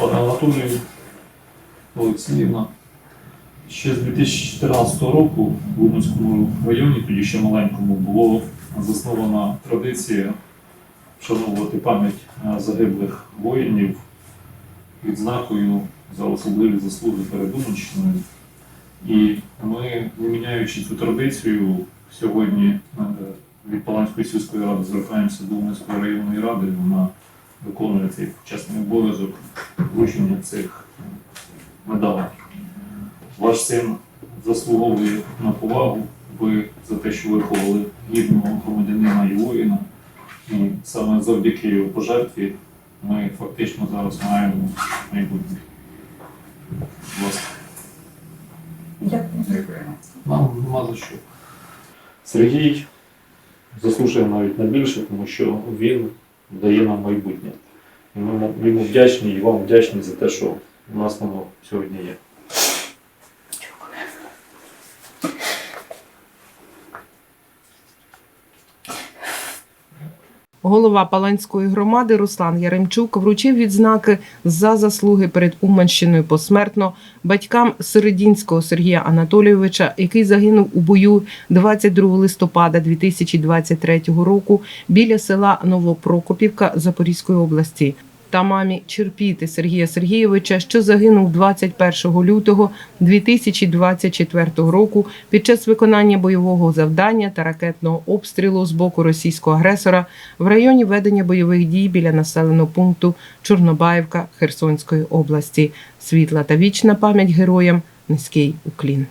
Пане Анатолію Олексіївна, ще з 2014 року в Луганському районі, тоді ще маленькому, було заснована традиція вшановувати пам'ять е, загиблих воїнів відзнакою за особливі заслуги перед Уманщиною. І ми, не міняючи цю традицію, сьогодні е, від Паланської сільської ради звертаємося до Уманської районної ради. Вона виконує цей почесний обов'язок вручення цих медалей. Ваш син заслуговує на повагу. Ви за те, що виховали гідного громадянина і воїна. І саме завдяки його пожертві ми фактично зараз маємо майбутнє. Дякуємо. Нам нема за що. Сергій заслужує навіть на більше, тому що він дає нам майбутнє. Ми йому вдячні і вам вдячні за те, що у нас воно сьогодні є. Голова Паланської громади Руслан Яремчук вручив відзнаки за заслуги перед Уманщиною посмертно батькам Середінського Сергія Анатолійовича, який загинув у бою 22 листопада 2023 року біля села Новопрокопівка Запорізької області. Та мамі Черпіти Сергія Сергійовича, що загинув 21 лютого 2024 року під час виконання бойового завдання та ракетного обстрілу з боку російського агресора в районі ведення бойових дій біля населеного пункту Чорнобаївка Херсонської області. Світла та вічна пам'ять героям. Низький уклін.